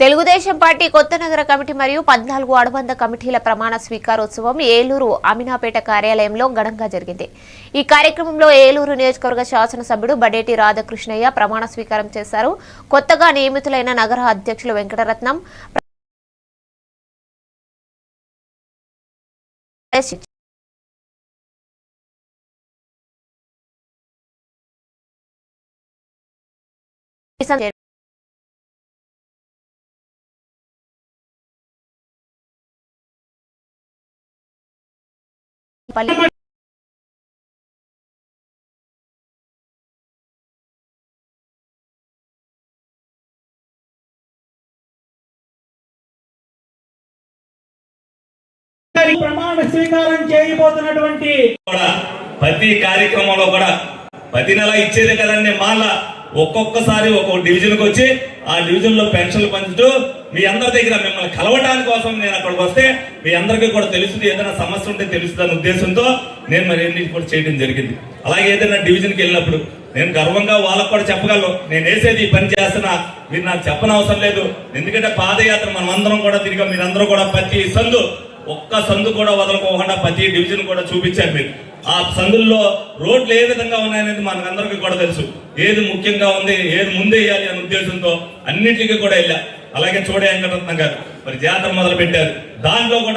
Telugu Desam party కొత్త నగర committee మరియు పద్నాలుగు అనుబంధ కమిటీల ప్రమాణ స్వీకారోత్సవం ఏలూరు అమినాపేట కార్యాలయంలో ఘనంగా జరిగింది ఈ కార్యక్రమంలో ఏలూరు నియోజకవర్గ శాసనసభ్యుడు బడేటి రాధాకృష్ణయ్య ప్రమాణ స్వీకారం చేశారు కొత్తగా నియమితులైన నగర అధ్యక్షులు వెంకటరత్నం ప్రవేశించారు. పల్లి ప్రమాణ స్వీకారం చేయబోతున్నటువంటి కూడా ప్రతి కార్యక్రమంలో కూడా ప్రతి నెల ఇచ్చేది కదండి మళ్ళా ఒక్కొక్కసారి ఒక్కొక్క డివిజన్కి వచ్చి ఆ డివిజన్లో పెన్షన్లు పంచుతూ మీ అందరి దగ్గర మిమ్మల్ని కలవటానికి కోసం నేను అక్కడికి వస్తే మీ అందరికీ కూడా తెలుస్తుంది ఏదైనా సమస్య ఉంటే తెలుస్తుందన్న ఉద్దేశంతో నేను మరి ఎన్ని కూడా చేయడం జరిగింది. అలాగే ఏదైనా డివిజన్కి వెళ్ళినప్పుడు నేను గర్వంగా వాళ్ళకు కూడా చెప్పగలను నేను వేసేది ఈ పని చేస్తున్నా మీరు నాకు చెప్పనవసరం లేదు. ఎందుకంటే పాదయాత్ర మనం అందరం కూడా తిరిగా మీరందరూ కూడా ప్రతి సందు ఒక్క సందు కూడా వదలకోకుండా ప్రతి డివిజన్ కూడా చూపించారు మీరు. ఆ సందుల్లో రోడ్లు ఏ విధంగా ఉన్నాయనేది మనకందరికీ కూడా తెలుసు. ఏది ముఖ్యంగా ఉంది ఏది ముందేయాలి అనే ఉద్దేశంతో అన్నిటికీ కూడా వెళ్ళా. అలాగే చూడే వెంకటరత్నం గారు మరి జాతర మొదలు పెట్టారు దాంట్లో కూడా